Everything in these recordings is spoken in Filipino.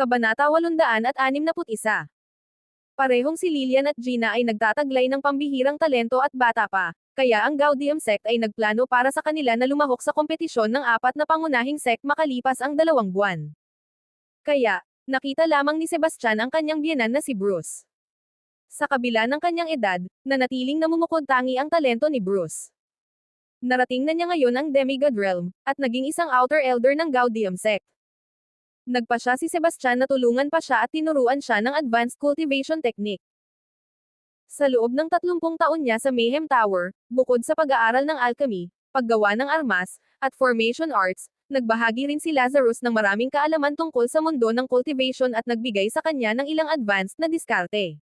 Kabanata 861. Parehong si Lilian at Gina ay nagtataglay ng pambihirang talento at bata pa, kaya ang Gaudium sect ay nagplano para sa kanila na lumahok sa kompetisyon ng apat na pangunahing sect makalipas ang dalawang buwan. Kaya, nakita lamang ni Sebastian ang kanyang biyenan na si Bruce. Sa kabila ng kanyang edad, nanatiling namumukod tangi ang talento ni Bruce. Narating na niya ngayon ang Demigod Realm, at naging isang outer elder ng Gaudium sect. Nagpa siya si Sebastian na tulungan pa siya at tinuruan siya ng advanced cultivation technique. Sa loob ng 30 taon niya sa Mayhem Tower, bukod sa pag-aaral ng alchemy, paggawa ng armas, at formation arts, nagbahagi rin si Lazarus ng maraming kaalaman tungkol sa mundo ng cultivation at nagbigay sa kanya ng ilang advanced na diskarte.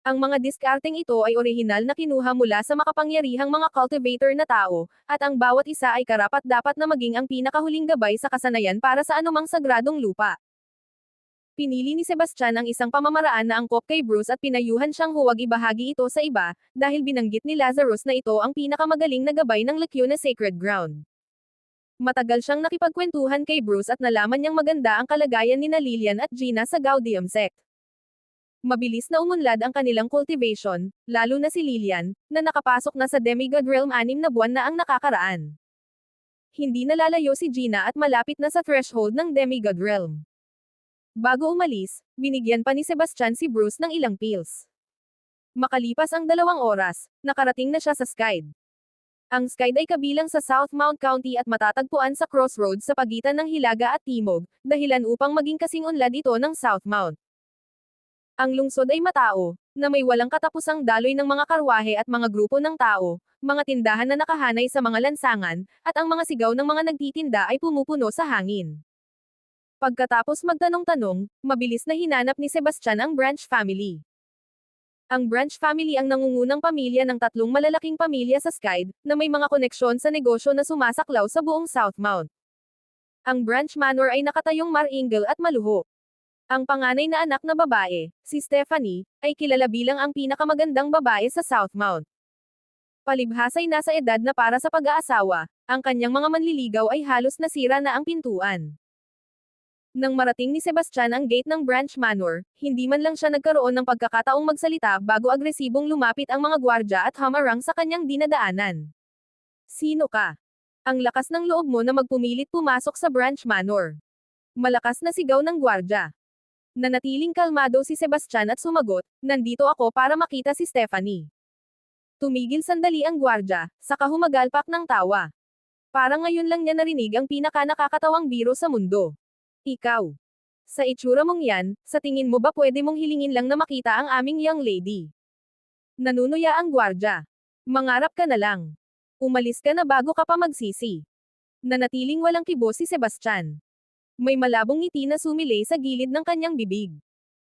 Ang mga diskarteng ito ay orihinal na kinuha mula sa makapangyarihang mga cultivator na tao, at ang bawat isa ay karapat-dapat na maging ang pinakahuling gabay sa kasanayan para sa anumang sagradong lupa. Pinili ni Sebastian ang isang pamamaraan na angkop kay Bruce at pinayuhan siyang huwag ibahagi ito sa iba, dahil binanggit ni Lazarus na ito ang pinakamagaling na gabay ng Lacuna Sacred Ground. Matagal siyang nakipagkwentuhan kay Bruce at nalaman niyang maganda ang kalagayan ni na Lilian at Gina sa Gaudium sect. Mabilis na umunlad ang kanilang cultivation, lalo na si Lilian, na nakapasok na sa Demigod Realm anim na buwan na ang nakakaraan. Hindi nalalayo si Gina at malapit na sa threshold ng Demigod Realm. Bago umalis, binigyan pa ni Sebastian si Bruce ng ilang pills. Makalipas ang dalawang oras, nakarating na siya sa Skyd. Ang Skyd ay kabilang sa South Mount County at matatagpuan sa crossroads sa pagitan ng Hilaga at Timog, dahilan upang maging kasing unlad ito ng South Mount. Ang lungsod ay matao, na may walang katapusang daloy ng mga karwahe at mga grupo ng tao, mga tindahan na nakahanay sa mga lansangan, at ang mga sigaw ng mga nagtitinda ay pumupuno sa hangin. Pagkatapos magtanong-tanong, mabilis na hinanap ni Sebastian ang Branch family. Ang Branch family ang nangungunang pamilya ng tatlong malalaking pamilya sa Skyd, na may mga koneksyon sa negosyo na sumasaklaw sa buong Southmount. Ang Branch Manor ay nakatayong maringal at maluho. Ang panganay na anak na babae, si Stephanie, ay kilala bilang ang pinakamagandang babae sa Southmount. Palibhasay nasa edad na para sa pag-aasawa, ang kanyang mga manliligaw ay halos nasira na ang pintuan. Nang marating ni Sebastian ang gate ng Branch Manor, hindi man lang siya nagkaroon ng pagkakataong magsalita bago agresibong lumapit ang mga gwardya at hamarang sa kanyang dinadaanan. Sino ka? Ang lakas ng loob mo na magpumilit pumasok sa Branch Manor. Malakas na sigaw ng gwardya. Nanatiling kalmado si Sebastian at sumagot, nandito ako para makita si Stephanie. Tumigil sandali ang gwardya, saka humagalpak ng tawa. Parang ngayon lang niya narinig ang pinaka nakakatawang biro sa mundo. Ikaw. Sa itsura mong yan, sa tingin mo ba pwede mong hilingin lang na makita ang aming young lady? Nanunuya ang gwardya. Mangarap ka na lang. Umalis ka na bago ka pa magsisi. Nanatiling walang kibo si Sebastian. May malabong ngiti na sumilay sa gilid ng kanyang bibig.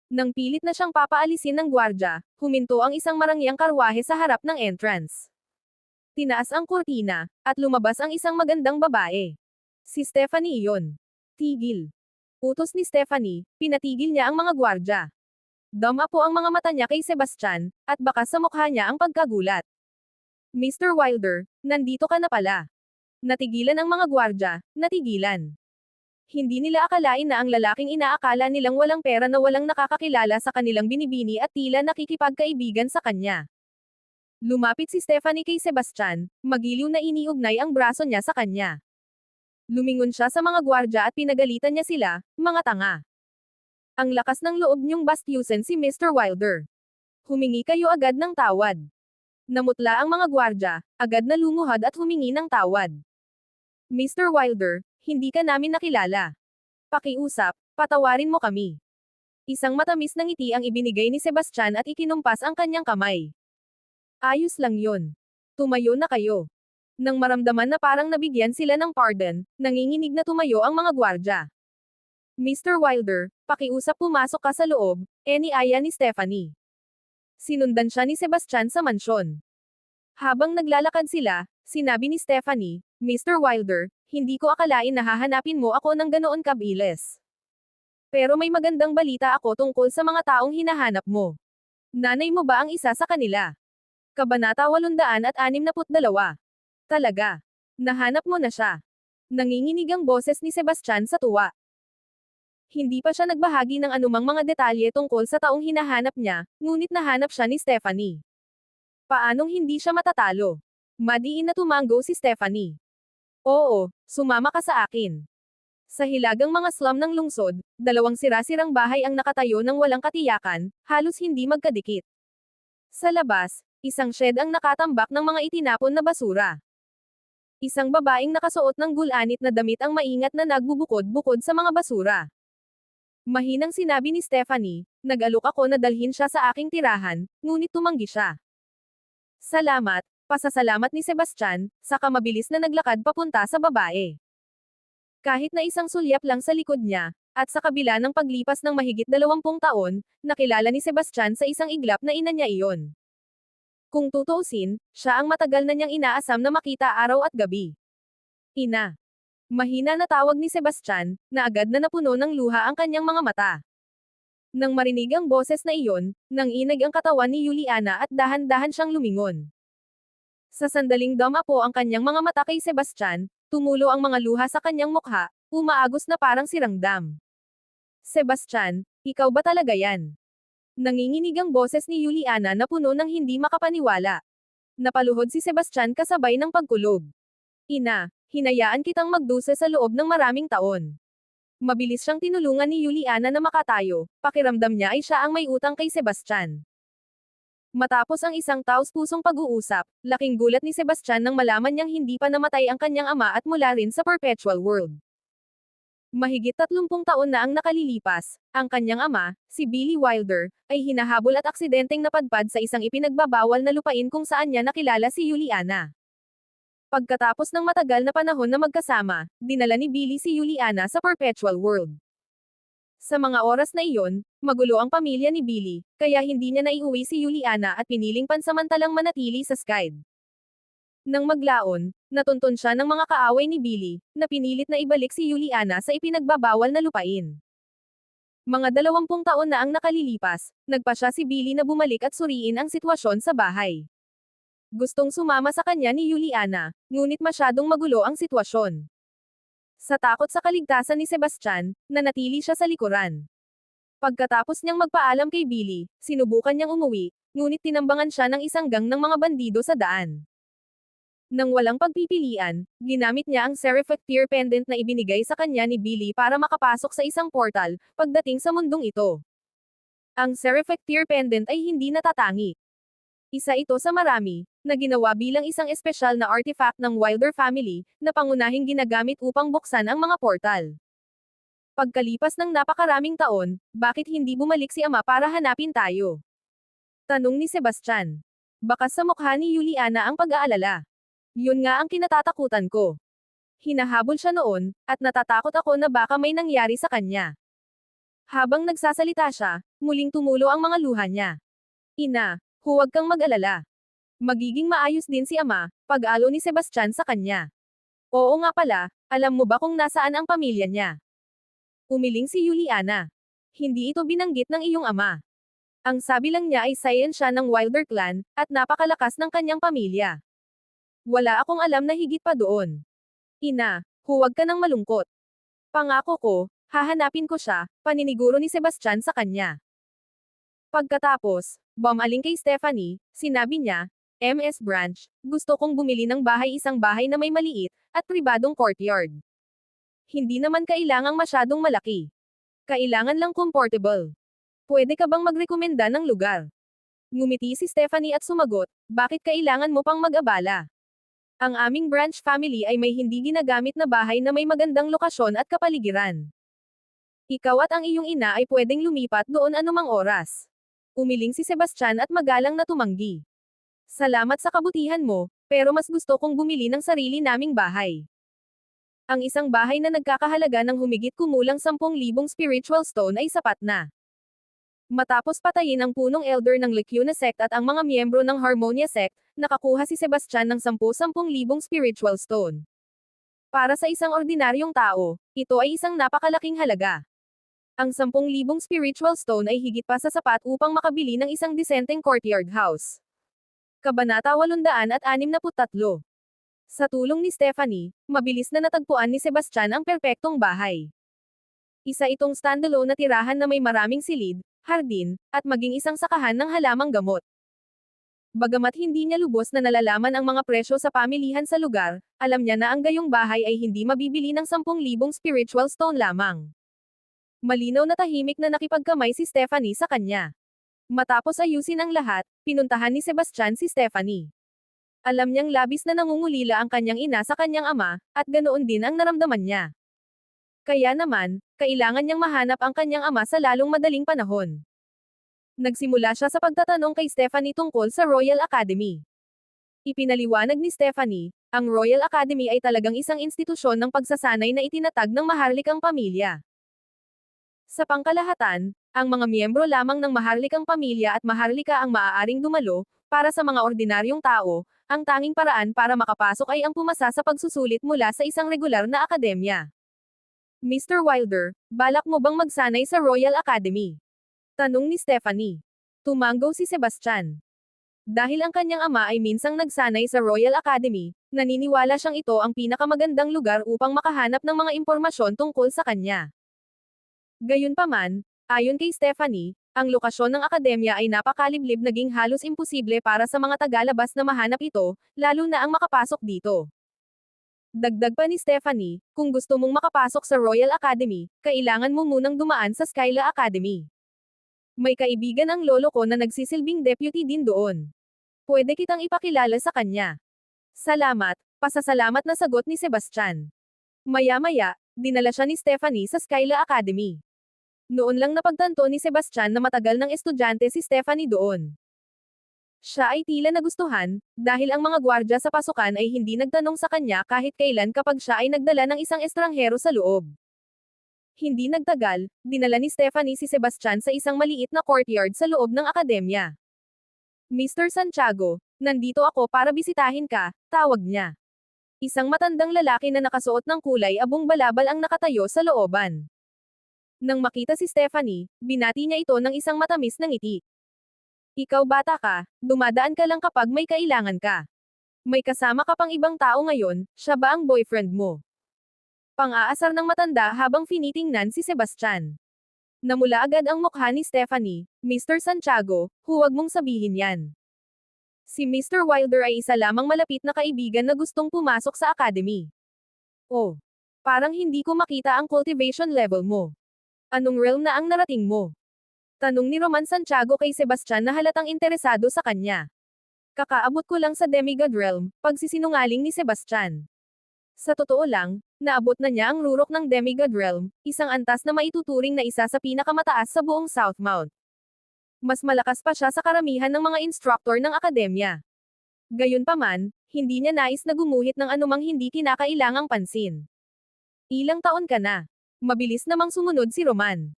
Nang pilit na siyang papaalisin ng gwardya, huminto ang isang marangyang karwahe sa harap ng entrance. Tinaas ang kurtina, at lumabas ang isang magandang babae. Si Stephanie iyon. Tigil. Utos ni Stephanie, pinatigil niya ang mga gwardya. Dama po ang mga mata niya kay Sebastian, at baka sa mukha niya ang pagkagulat. Mr. Wilder, nandito ka na pala. Natigilan ang mga gwardya, natigilan. Hindi nila akalain na ang lalaking inaakala nilang walang pera na walang nakakakilala sa kanilang binibini at tila nakikipagkaibigan sa kanya. Lumapit si Stephanie kay Sebastian, magiliw na iniugnay ang braso niya sa kanya. Lumingon siya sa mga gwardya at pinagalitan niya sila, mga tanga. Ang lakas ng loob niyong bastyusin si Mr. Wilder. Humingi kayo agad ng tawad. Namutla ang mga gwardya, agad na lumuhad at humingi ng tawad. Mr. Wilder, hindi ka namin nakilala. Pakiusap, patawarin mo kami. Isang matamis na ngiti ang ibinigay ni Sebastian at ikinumpas ang kanyang kamay. Ayos lang yon. Tumayo na kayo. Nang maramdaman na parang nabigyan sila ng pardon, nanginginig na tumayo ang mga gwardya. Mr. Wilder, pakiusap pumasok ka sa loob, e ni aya ni Stephanie. Sinundan siya ni Sebastian sa mansyon. Habang naglalakad sila, sinabi ni Stephanie, Mr. Wilder, hindi ko akalain na hahanapin mo ako ng ganoon kabilis. Pero may magandang balita ako tungkol sa mga taong hinahanap mo. Nanay mo ba ang isa sa kanila? Kabanata 862. Talaga. Nahanap mo na siya. Nanginginig ang boses ni Sebastian sa tuwa. Hindi pa siya nagbahagi ng anumang mga detalye tungkol sa taong hinahanap niya, ngunit nahanap siya ni Stephanie. Paanong hindi siya matatalo? Madiin na tumango si Stephanie. Oo, sumama ka sa akin. Sa hilagang mga slum ng lungsod, dalawang sira-sirang bahay ang nakatayo ng walang katiyakan, halos hindi magkadikit. Sa labas, isang shed ang nakatambak ng mga itinapon na basura. Isang babaeng nakasuot ng gulanit na damit ang maingat na nagbubukod-bukod sa mga basura. Mahinang sinabi ni Stephanie, nag-alok ako na dalhin siya sa aking tirahan, ngunit tumanggi siya. Salamat, pasasalamat ni Sebastian, saka mabilis na naglakad papunta sa babae. Kahit na isang sulyap lang sa likod niya, at sa kabila ng paglipas ng mahigit dalawampung taon, nakilala ni Sebastian sa isang iglap na ina niya iyon. Kung tutuusin, siya ang matagal na niyang inaasam na makita araw at gabi. Ina. Mahina na tawag ni Sebastian, na agad na napuno ng luha ang kanyang mga mata. Nang marinig ang boses na iyon, nang inag ang katawan ni Juliana at dahan-dahan siyang lumingon. Sa sandaling damapo ang kanyang mga mata kay Sebastian, tumulo ang mga luha sa kanyang mukha, umaagos na parang sirangdam. Sebastian, ikaw ba talaga yan? Nanginginig ang boses ni Juliana na puno ng hindi makapaniwala. Napaluhod si Sebastian kasabay ng pagkulog. Ina, hinayaan kitang magdusa sa loob ng maraming taon. Mabilis siyang tinulungan ni Juliana na makatayo, pakiramdam niya ay siya ang may utang kay Sebastian. Matapos ang isang taos-pusong pag-uusap, laking gulat ni Sebastian nang malaman niyang hindi pa namatay ang kanyang ama at mula rin sa perpetual world. Mahigit 30 taon na ang nakalilipas, ang kanyang ama, si Billy Wilder, ay hinahabol at aksidenteng napadpad sa isang ipinagbabawal na lupain kung saan niya nakilala si Juliana. Pagkatapos ng matagal na panahon na magkasama, dinala ni Billy si Juliana sa perpetual world. Sa mga oras na iyon, magulo ang pamilya ni Billy, kaya hindi niya naiuwi si Juliana at piniling pansamantalang manatili sa Skyd. Nang maglaon, natuntun siya ng mga kaaway ni Billy, na pinilit na ibalik si Juliana sa ipinagbabawal na lupain. Mga dalawampung taon na ang nakalilipas, nagpa siya si Billy na bumalik at suriin ang sitwasyon sa bahay. Gustong sumama sa kanya ni Juliana, ngunit masyadong magulo ang sitwasyon. Sa takot sa kaligtasan ni Sebastian, nanatili siya sa likuran. Pagkatapos niyang magpaalam kay Billy, sinubukan niyang umuwi, ngunit tinambangan siya ng isang gang ng mga bandido sa daan. Nang walang pagpipilian, ginamit niya ang Seraphic Tear Pendant na ibinigay sa kanya ni Billy para makapasok sa isang portal, pagdating sa mundong ito. Ang Seraphic Tear Pendant ay hindi natatangi. Isa ito sa marami, na ginawa bilang isang espesyal na artifact ng Wilder family, na pangunahing ginagamit upang buksan ang mga portal. Pagkalipas ng napakaraming taon, bakit hindi bumalik si ama para hanapin tayo? Tanong ni Sebastian. Baka sa mukha ni Juliana ang pag-aalala. Yun nga ang kinatatakutan ko. Hinahabol siya noon, at natatakot ako na baka may nangyari sa kanya. Habang nagsasalita siya, muling tumulo ang mga luha niya. Ina, Huwag kang mag-alala. Magiging maayos din si ama, pag-alo ni Sebastian sa kanya. Oo nga pala, alam mo ba kung nasaan ang pamilya niya? Umiling si Juliana. Hindi ito binanggit ng iyong ama. Ang sabi lang niya ay sayan siya ng Wilder clan, at napakalakas ng kanyang pamilya. Wala akong alam na higit pa doon. Ina, huwag ka nang malungkot. Pangako ko, hahanapin ko siya, paniniguro ni Sebastian sa kanya. Pagkatapos, bumaling kay Stephanie, sinabi niya, MS Branch, gusto kong bumili ng bahay isang bahay na may maliit, at pribadong courtyard. Hindi naman kailangang masyadong malaki. Kailangan lang comfortable. Pwede ka bang magrekomenda ng lugar? Ngumiti si Stephanie at sumagot, bakit kailangan mo pang mag-abala? Ang aming branch family ay may hindi ginagamit na bahay na may magandang lokasyon at kapaligiran. Ikaw at ang iyong ina ay pwedeng lumipat doon anumang oras. Umiling si Sebastian at magalang na tumanggi. Salamat sa kabutihan mo, pero mas gusto kong bumili ng sarili naming bahay. Ang isang bahay na nagkakahalaga ng humigit kumulang 10,000 spiritual stone ay sapat na. Matapos patayin ang punong elder ng Lecuna sect at ang mga miyembro ng Harmonia sect, nakakuha si Sebastian ng 10-10,000 spiritual stone. Para sa isang ordinaryong tao, ito ay isang napakalaking halaga. Ang 10,000 spiritual stone ay higit pa sa sapat upang makabili ng isang disenteng courtyard house. Kabanata 863 Sa tulong ni Stephanie, mabilis na natagpuan ni Sebastian ang perpektong bahay. Isa itong standalone na tirahan na may maraming silid, hardin, at maging isang sakahan ng halamang gamot. Bagamat hindi niya lubos na nalalaman ang mga presyo sa pamilihan sa lugar, alam niya na ang gayong bahay ay hindi mabibili ng 10,000 spiritual stone lamang. Malinaw na tahimik na nakipagkamay si Stephanie sa kanya. Matapos ayusin ang lahat, pinuntahan ni Sebastian si Stephanie. Alam niyang labis na nangungulila ang kanyang ina sa kanyang ama, at ganoon din ang naramdaman niya. Kaya naman, kailangan niyang mahanap ang kanyang ama sa lalong madaling panahon. Nagsimula siya sa pagtatanong kay Stephanie tungkol sa Royal Academy. Ipinaliwanag ni Stephanie, ang Royal Academy ay talagang isang institusyon ng pagsasanay na itinatag ng maharlikang pamilya. Sa pangkalahatan, ang mga miyembro lamang ng maharlikang pamilya at maharlika ang maaaring dumalo, para sa mga ordinaryong tao, ang tanging paraan para makapasok ay ang pumasa sa pagsusulit mula sa isang regular na akademya. Mr. Wilder, balak mo bang magsanay sa Royal Academy? Tanong ni Stephanie. Tumanggo si Sebastian. Dahil ang kanyang ama ay minsang nagsanay sa Royal Academy, naniniwala siyang ito ang pinakamagandang lugar upang makahanap ng mga impormasyon tungkol sa kanya. Gayunpaman, ayon kay Stephanie, ang lokasyon ng akademya ay napakaliblib naging halos imposible para sa mga tagalabas na mahanap ito, lalo na ang makapasok dito. Dagdag pa ni Stephanie, kung gusto mong makapasok sa Royal Academy, kailangan mo munang dumaan sa Skyla Academy. May kaibigan ang lolo ko na nagsisilbing deputy din doon. Pwede kitang ipakilala sa kanya. Salamat, pasasalamat na sagot ni Sebastian. Maya-maya, dinala siya ni Stephanie sa Skyla Academy. Noon lang napagtanto ni Sebastian na matagal ng estudyante si Stephanie doon. Siya ay tila nagustuhan, dahil ang mga gwardya sa pasukan ay hindi nagtanong sa kanya kahit kailan kapag siya ay nagdala ng isang estranghero sa loob. Hindi nagtagal, dinala ni Stephanie si Sebastian sa isang maliit na courtyard sa loob ng akademya. Mr. Santiago, nandito ako para bisitahin ka, tawag niya. Isang matandang lalaki na nakasuot ng kulay abong balabal ang nakatayo sa looban. Nang makita si Stephanie, binati niya ito ng isang matamis na ngiti. Ikaw bata ka, dumadaan ka lang kapag may kailangan ka. May kasama ka pang ibang tao ngayon, siya ba ang boyfriend mo? Pang-aasar ng matanda habang finitingnan si Sebastian. Namula agad ang mukha ni Stephanie, Mr. Santiago, huwag mong sabihin yan. Si Mr. Wilder ay isa lamang malapit na kaibigan na gustong pumasok sa academy. Oh, parang hindi ko makita ang cultivation level mo. Anong realm na ang narating mo? Tanong ni Roman Santiago kay Sebastian na halatang interesado sa kanya. Kakaabot ko lang sa demigod realm, pagsisinungaling ni Sebastian. Sa totoo lang, naabot na niya ang rurok ng Demigod Realm, isang antas na maituturing na isa sa pinakamataas sa buong Southmount. Mas malakas pa siya sa karamihan ng mga instructor ng akademya. Gayunpaman, hindi niya nais na gumuhit ng anumang hindi kinakailangang pansin. Ilang taon ka na? Mabilis namang sumunod si Roman.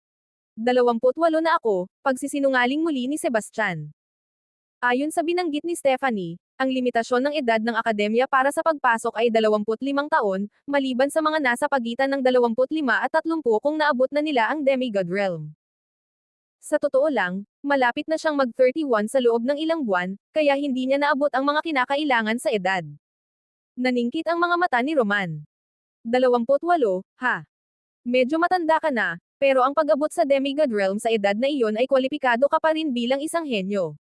28 na ako, pagsisinungaling muli ni Sebastian. Ayon sa binanggit ni Stephanie, ang limitasyon ng edad ng akademya para sa pagpasok ay 25 taon, maliban sa mga nasa pagitan ng 25 at 30 kung naabot na nila ang demigod realm. Sa totoo lang, malapit na siyang mag-31 sa loob ng ilang buwan, kaya hindi niya naabot ang mga kinakailangan sa edad. Naningkit ang mga mata ni Roman. 28, ha? Medyo matanda ka na, pero ang pag-abot sa demigod realm sa edad na iyon ay kwalipikado ka pa rin bilang isang henyo.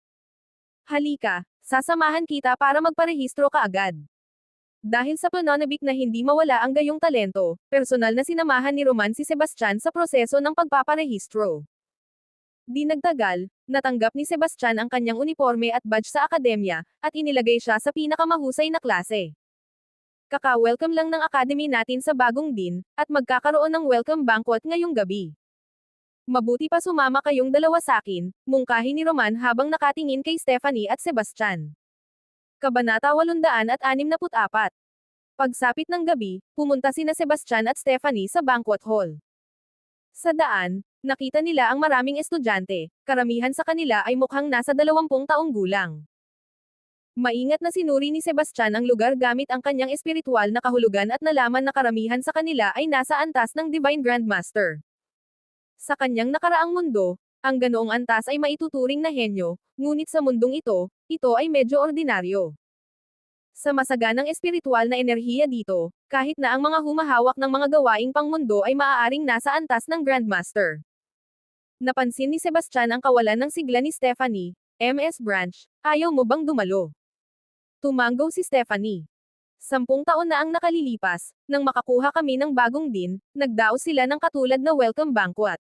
Halika, sasamahan kita para magparehistro ka agad. Dahil sa pananabik na hindi mawala ang gayong talento, personal na sinamahan ni Roman si Sebastian sa proseso ng pagpaparehistro. Di nagtagal, natanggap ni Sebastian ang kanyang uniforme at badge sa akademya, at inilagay siya sa pinakamahusay na klase. Kaka-welcome lang ng academy natin sa bagong din, at magkakaroon ng welcome banquet ngayong gabi. Mabuti pa sumama kayong dalawa sakin, mungkahi ni Roman habang nakatingin kay Stephanie at Sebastian. Kabanata 864 Pagsapit ng gabi, pumunta sina Sebastian at Stephanie sa banquet hall. Sa daan, nakita nila ang maraming estudyante, karamihan sa kanila ay mukhang nasa 20 taong gulang. Maingat na sinuri ni Sebastian ang lugar gamit ang kanyang espiritual na kahulugan at nalaman na karamihan sa kanila ay nasa antas ng Divine Grandmaster. Sa kanyang nakaraang mundo, ang ganoong antas ay maituturing na henyo, ngunit sa mundong ito, ito ay medyo ordinaryo. Sa masaganang espiritual na enerhiya dito, kahit na ang mga humahawak ng mga gawaing pangmundo ay maaaring nasa antas ng Grandmaster. Napansin ni Sebastian ang kawalan ng sigla ni Stephanie, MS Branch, ayaw mo bang dumalo? Tumanggo si Stephanie. Sampung taon na ang nakalilipas, nang makakuha kami ng bagong din, nagdaos sila ng katulad na welcome banquet.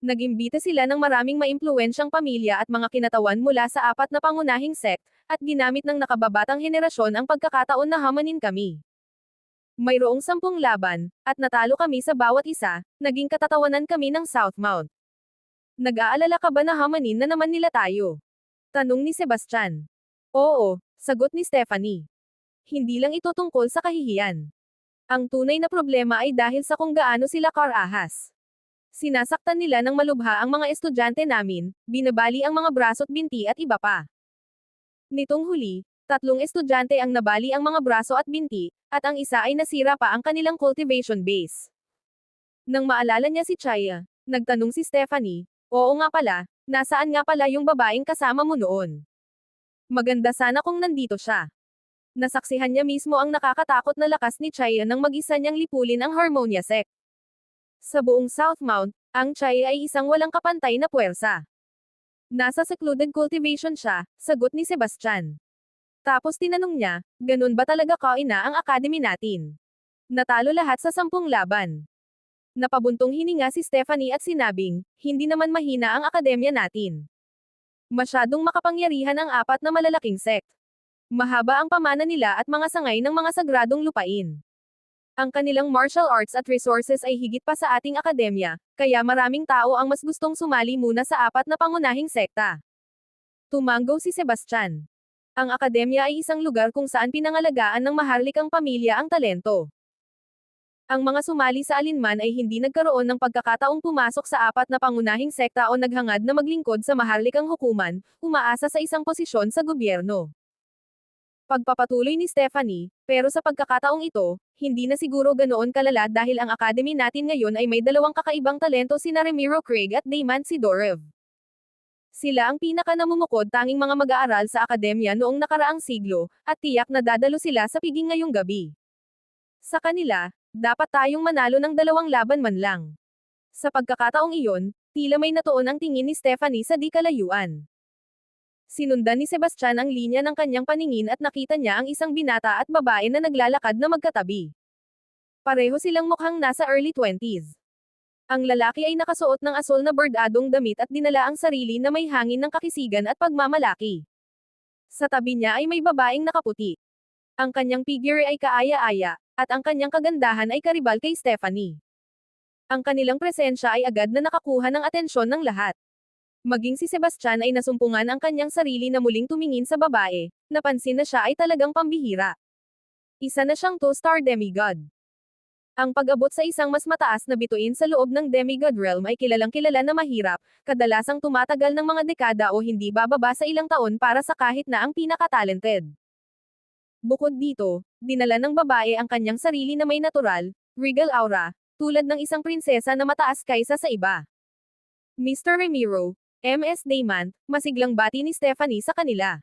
Nagimbita sila ng maraming maimpluwensyang pamilya at mga kinatawan mula sa apat na pangunahing sect, at ginamit ng nakababatang henerasyon ang pagkakataon na hamanin kami. Mayroong sampung laban, at natalo kami sa bawat isa, naging katatawanan kami ng Southmount. Nag-aalala ka ba na hamanin na naman nila tayo? Tanong ni Sebastian. Oo, sagot ni Stephanie. Hindi lang ito tungkol sa kahihiyan. Ang tunay na problema ay dahil sa kung gaano sila karahas. Sinasaktan nila ng malubha ang mga estudyante namin, binabali ang mga braso't binti at iba pa. Nitong huli, tatlong estudyante ang nabali ang mga braso at binti, at ang isa ay nasira pa ang kanilang cultivation base. Nang maalala niya si Chaya, nagtanong si Stephanie, Oo nga pala, nasaan nga pala yung babaeng kasama mo noon? Maganda sana kung nandito siya. Nasaksihan niya mismo ang nakakatakot na lakas ni Chaya nang mag-isa niyang lipulin ang Harmonia Sect. Sa buong Southmount, ang Chai ay isang walang kapantay na puwersa. Nasa secluded cultivation siya, sagot ni Sebastian. Tapos tinanong niya, ganun ba talaga kaina ang academy natin? Natalo lahat sa sampung laban. Napabuntong hininga si Stephanie at sinabing, hindi naman mahina ang akademya natin. Masyadong makapangyarihan ang apat na malalaking sect. Mahaba ang pamana nila at mga sangay ng mga sagradong lupain. Ang kanilang martial arts at resources ay higit pa sa ating akademya, kaya maraming tao ang mas gustong sumali muna sa apat na pangunahing sekta. Tumanggo si Sebastian. Ang akademya ay isang lugar kung saan pinangalagaan ng maharlikang pamilya ang talento. Ang mga sumali sa alinman ay hindi nagkaroon ng pagkakataong pumasok sa apat na pangunahing sekta o naghangad na maglingkod sa maharlikang hukuman, umaasa sa isang posisyon sa gobyerno pagpapatuloy ni Stephanie, pero sa pagkakataong ito, hindi na siguro ganoon kalala dahil ang academy natin ngayon ay may dalawang kakaibang talento sina Ramiro Craig at Damon Sidorev. Sila ang pinaka namumukod tanging mga mag-aaral sa akademya noong nakaraang siglo, at tiyak na dadalo sila sa piging ngayong gabi. Sa kanila, dapat tayong manalo ng dalawang laban man lang. Sa pagkakataong iyon, tila may natuon ang tingin ni Stephanie sa di kalayuan. Sinundan ni Sebastian ang linya ng kanyang paningin at nakita niya ang isang binata at babae na naglalakad na magkatabi. Pareho silang mukhang nasa early 20s. Ang lalaki ay nakasuot ng asol na bordadong damit at dinala ang sarili na may hangin ng kakisigan at pagmamalaki. Sa tabi niya ay may babaeng nakaputi. Ang kanyang figure ay kaaya-aya, at ang kanyang kagandahan ay karibal kay Stephanie. Ang kanilang presensya ay agad na nakakuha ng atensyon ng lahat. Maging si Sebastian ay nasumpungan ang kanyang sarili na muling tumingin sa babae, napansin na siya ay talagang pambihira. Isa na siyang two-star demigod. Ang pag-abot sa isang mas mataas na bituin sa loob ng demigod realm ay kilalang kilala na mahirap, kadalasang tumatagal ng mga dekada o hindi bababa sa ilang taon para sa kahit na ang pinaka-talented. Bukod dito, dinala ng babae ang kanyang sarili na may natural, regal aura, tulad ng isang prinsesa na mataas kaysa sa iba. Mr. Ramiro, MS Dayman, masiglang bati ni Stephanie sa kanila.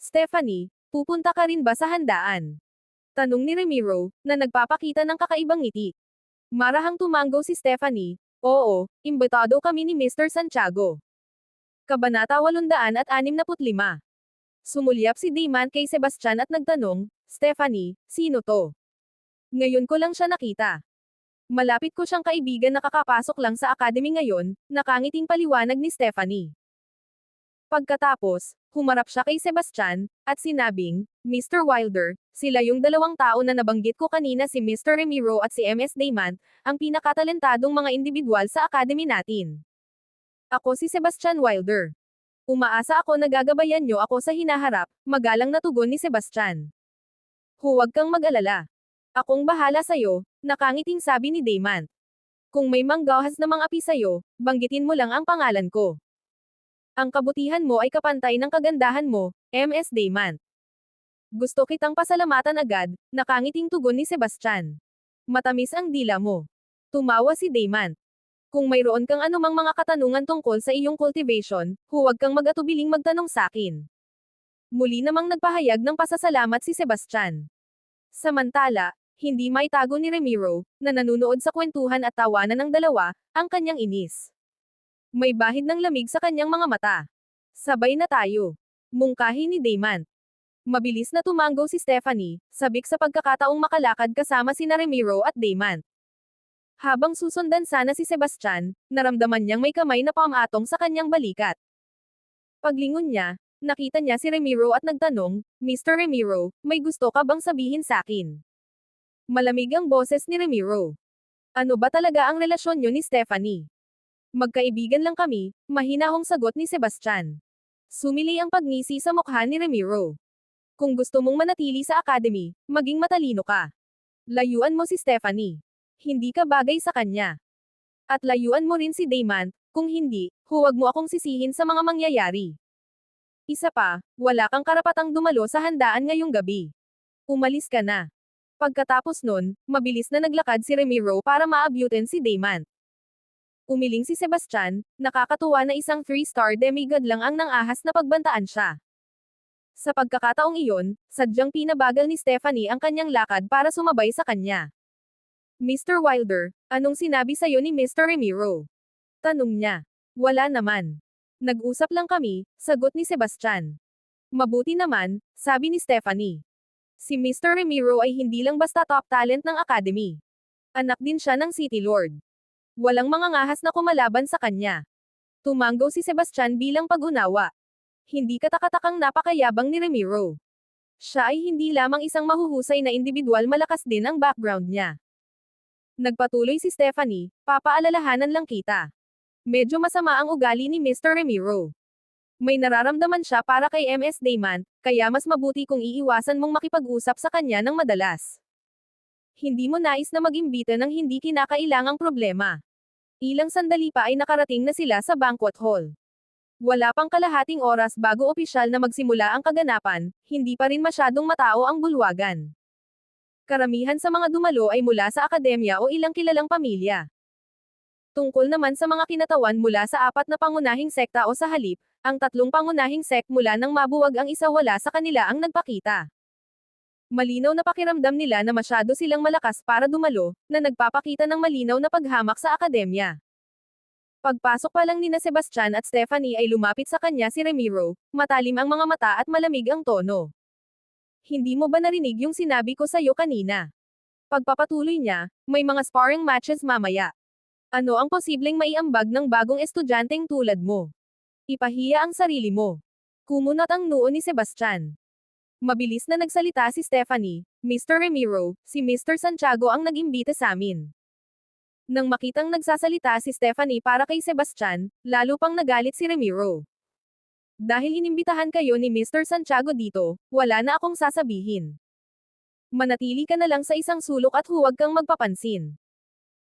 Stephanie, pupunta ka rin ba sa handaan? Tanong ni Ramiro, na nagpapakita ng kakaibang ngiti. Marahang tumanggo si Stephanie, Oo, imbitado kami ni Mr. Santiago. Kabanata 865. Sumulyap si Dayman kay Sebastian at nagtanong, Stephanie, sino to? Ngayon ko lang siya nakita. Malapit ko siyang kaibigan na kakapasok lang sa academy ngayon, nakangiting paliwanag ni Stephanie. Pagkatapos, humarap siya kay Sebastian, at sinabing, Mr. Wilder, sila yung dalawang tao na nabanggit ko kanina si Mr. Ramiro at si MS Damant, ang pinakatalentadong mga individual sa academy natin. Ako si Sebastian Wilder. Umaasa ako na gagabayan niyo ako sa hinaharap, magalang na tugon ni Sebastian. Huwag kang mag-alala. Akong bahala sa'yo, nakangiting sabi ni Damon. Kung may manggahas na mga api sa'yo, banggitin mo lang ang pangalan ko. Ang kabutihan mo ay kapantay ng kagandahan mo, MS Damon. Gusto kitang pasalamatan agad, nakangiting tugon ni Sebastian. Matamis ang dila mo. Tumawa si Damon. Kung mayroon kang anumang mga katanungan tungkol sa iyong cultivation, huwag kang mag-atubiling magtanong sa akin. Muli namang nagpahayag ng pasasalamat si Sebastian. Samantala, hindi maitago ni Ramiro, na nanunood sa kwentuhan at tawanan ng dalawa, ang kanyang inis. May bahid ng lamig sa kanyang mga mata. Sabay na tayo. Mungkahi ni Damon. Mabilis na tumanggo si Stephanie, sabik sa pagkakataong makalakad kasama si Ramiro at Damon. Habang susundan sana si Sebastian, naramdaman niyang may kamay na pamatong sa kanyang balikat. Paglingon niya, nakita niya si Ramiro at nagtanong, Mr. Ramiro, may gusto ka bang sabihin sa akin? Malamig ang boses ni Ramiro. Ano ba talaga ang relasyon niyo ni Stephanie? Magkaibigan lang kami, mahinahong sagot ni Sebastian. Sumili ang pagngisi sa mukha ni Ramiro. Kung gusto mong manatili sa academy, maging matalino ka. Layuan mo si Stephanie. Hindi ka bagay sa kanya. At layuan mo rin si Damon, kung hindi, huwag mo akong sisihin sa mga mangyayari. Isa pa, wala kang karapatang dumalo sa handaan ngayong gabi. Umalis ka na. Pagkatapos nun, mabilis na naglakad si Ramiro para maabutin si Damon. Umiling si Sebastian, nakakatuwa na isang 3-star demigod lang ang nangahas na pagbantaan siya. Sa pagkakataong iyon, sadyang pinabagal ni Stephanie ang kanyang lakad para sumabay sa kanya. Mr. Wilder, anong sinabi sa'yo ni Mr. Ramiro? Tanong niya. Wala naman. Nag-usap lang kami, sagot ni Sebastian. Mabuti naman, sabi ni Stephanie. Si Mr. Ramiro ay hindi lang basta top talent ng Academy. Anak din siya ng City Lord. Walang mga ngahas na kumalaban sa kanya. Tumanggo si Sebastian bilang pag-unawa. Hindi katakatakang napakayabang ni Ramiro. Siya ay hindi lamang isang mahuhusay na individual malakas din ang background niya. Nagpatuloy si Stephanie, papaalalahanan lang kita. Medyo masama ang ugali ni Mr. Ramiro. May nararamdaman siya para kay MS Damon, kaya mas mabuti kung iiwasan mong makipag-usap sa kanya ng madalas. Hindi mo nais na mag-imbita ng hindi kinakailangang problema. Ilang sandali pa ay nakarating na sila sa banquet hall. Wala pang kalahating oras bago opisyal na magsimula ang kaganapan, hindi pa rin masyadong matao ang bulwagan. Karamihan sa mga dumalo ay mula sa akademya o ilang kilalang pamilya. Tungkol naman sa mga kinatawan mula sa apat na pangunahing sekta o sa halip, ang tatlong pangunahing sek mula nang mabuwag ang isa wala sa kanila ang nagpakita. Malinaw na pakiramdam nila na masyado silang malakas para dumalo, na nagpapakita ng malinaw na paghamak sa akademya. Pagpasok pa lang ni na Sebastian at Stephanie ay lumapit sa kanya si Ramiro, matalim ang mga mata at malamig ang tono. Hindi mo ba narinig yung sinabi ko sa'yo kanina? Pagpapatuloy niya, may mga sparring matches mamaya. Ano ang posibleng maiambag ng bagong estudyanteng tulad mo? Ipahiya ang sarili mo. Kumunat ang noo ni Sebastian. Mabilis na nagsalita si Stephanie, Mr. Ramiro, si Mr. Santiago ang nag-imbita sa amin. Nang makitang nagsasalita si Stephanie para kay Sebastian, lalo pang nagalit si Ramiro. Dahil inimbitahan kayo ni Mr. Santiago dito, wala na akong sasabihin. Manatili ka na lang sa isang sulok at huwag kang magpapansin.